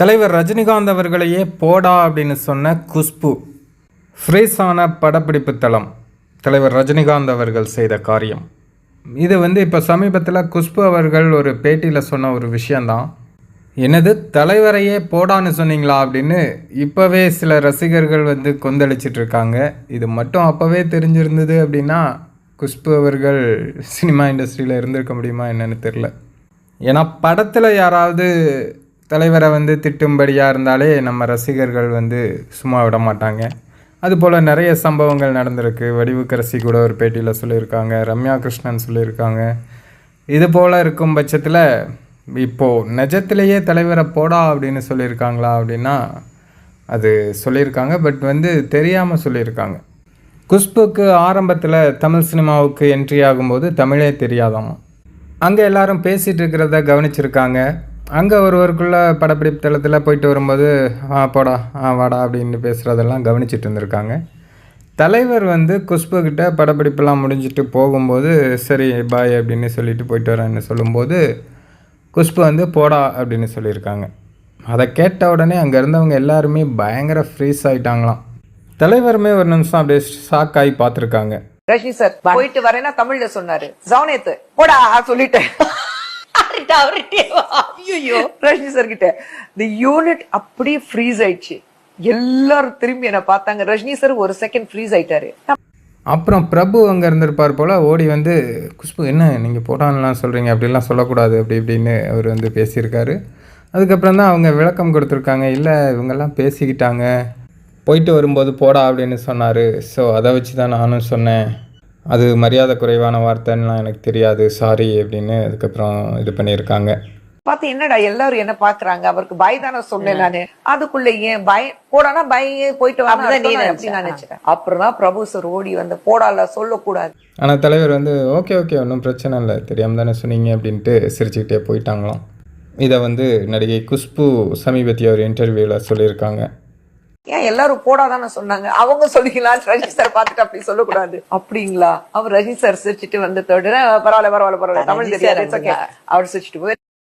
தலைவர் ரஜினிகாந்த் அவர்களையே போடா அப்படின்னு சொன்ன குஷ்பு. ஃப்ரீஸான படப்பிடிப்பு தளம். தலைவர் ரஜினிகாந்த் அவர்கள் செய்த காரியம். இது வந்து இப்போ சமீபத்தில் குஷ்பு அவர்கள் ஒரு பேட்டியில் சொன்ன ஒரு விஷயந்தான் என்னது? தலைவரையே போடான்னு சொன்னீங்களா அப்படின்னு இப்போவே சில ரசிகர்கள் வந்து கொந்தளிச்சிட்ருக்காங்க. இது மட்டும் அப்போவே தெரிஞ்சிருந்தது அப்படின்னா குஷ்பு அவர்கள் சினிமா இண்டஸ்ட்ரியில் இருந்திருக்க முடியுமா என்னன்னு தெரில ஏன்னா படத்தில் யாராவது தலைவரை வந்து திட்டும்படியாக இருந்தாலே நம்ம ரசிகர்கள் வந்து சும்மா விட மாட்டாங்க. அதுபோல் நிறைய சம்பவங்கள் நடந்திருக்கு. வடிவுக்கரசி கூட ஒரு பேட்டியில் சொல்லியிருக்காங்க. ரம்யா கிருஷ்ணன் சொல்லியிருக்காங்க. இது போல் இருக்கும் பட்சத்தில் இப்போது நிஜத்திலேயே தலைவரை போடா அப்படின்னு சொல்லியிருக்காங்களா அப்படின்னா அது சொல்லியிருக்காங்க. பட் வந்து தெரியாமல் சொல்லியிருக்காங்க. குஷ்புக்கு ஆரம்பத்தில் தமிழ் சினிமாவுக்கு என்ட்ரி ஆகும்போது தமிழே தெரியாதாமா? அங்கே எல்லாரும் பேசிகிட்டு இருக்கிறத கவனிச்சிருக்காங்க. அங்கே ஒருவருக்குள்ள படப்பிடிப்பு தளத்தில் போயிட்டு வரும்போது ஆ போடா ஆ வாடா அப்படின்னு பேசுகிறதெல்லாம் கவனிச்சிட்டு இருந்திருக்காங்க. தலைவர் வந்து குஷ்புக்கிட்ட படப்பிடிப்பெல்லாம் முடிஞ்சிட்டு போகும்போது சரி பாய் அப்படின்னு சொல்லிட்டு போயிட்டு வரேன்னு சொல்லும்போது குஷ்பு வந்து போடா அப்படின்னு சொல்லியிருக்காங்க. அதை கேட்ட உடனே அங்கே இருந்தவங்க எல்லாருமே பயங்கர ஃப்ரீஸ் ஆகிட்டாங்களாம் தலைவருமே ஒரு நிமிஷம் அப்படியே ஷாக் ஆகி பார்த்துருக்காங்க. ரஜினி சார் போயிட்டு வரேன்னா தமிழ்ல சொன்னாரு. ஜவுனேத்து போடா சொல்லிட்டேன் ஐயோ ரஜினி சார் கிட்ட இந்த யூனிட் அப்படியே ஃப்ரீஸ் ஆயிடுச்சு. எல்லாரும் திரும்பி என்ன பார்த்தாங்க. ரஜினி சார் ஒரு செகண்ட் ஃப்ரீஸ் ஆயிட்டாரு. அப்புறம் பிரபு அங்கே இருந்திருப்பார் போல் ஓடி வந்து குஷ்பு என்ன நீங்கள் போடான்லாம் சொல்கிறீங்க அப்படிலாம் சொல்லக்கூடாது. அப்படி இப்படின்னு அவர் வந்து பேசியிருக்காரு. அதுக்கப்புறம் தான் அவங்க விளக்கம் கொடுத்துருக்காங்க. இல்லை இவங்கெல்லாம் பேசிக்கிட்டாங்க. போயிட்டு வரும்போது போடா அப்படின்னு சொன்னார். ஸோ அதை வச்சு தான் நானும் சொன்னேன். அது மரியாதை குறைவான வார்த்தைன்னுலாம் எனக்கு தெரியாது சாரி அப்படின்னு அதுக்கப்புறம் இது பண்ணியிருக்காங்க. பார்த்து என்னடா எல்லாரும் என்ன பாக்குறாங்க அவருக்கு பாய் தானே சொன்னேன் நானு. அதுக்குள்ள ஏன் பய போடானா பய போயிட்டு வாங்க அப்படிதான் நீ அப்படின்னு நான் நினைச்சேன் அப்புறம் தான் பிரபு சார் ஓடி வந்து போடால சொல்லக்கூடாது. ஆனால் தலைவர் வந்து ஓகே ஓகே ஒன்றும் பிரச்சனை இல்லை தெரியாமல் தானே சொன்னீங்க அப்படின்ட்டு சிரிச்சுக்கிட்டே போயிட்டாங்களாம். இதை வந்து நடிகை குஷ்பு சமீபத்திய ஒரு இன்டர்வியூவில் சொல்லியிருக்காங்க. ஏன் எல்லாரும் போடாதானே சொன்னாங்க? அவங்க சொல்லிக்கலாம். ரஜினி சார் பார்த்துட்டு அப்படி சொல்லக்கூடாது. அப்படிங்களா? அவர் ரஜினி சார் சிரிச்சிட்டு வந்து பரவாயில்ல பரவாயில்ல பரவாயில்ல. தமிழ் தெரியாது. அவர் சிரிச்சிட்டு போய்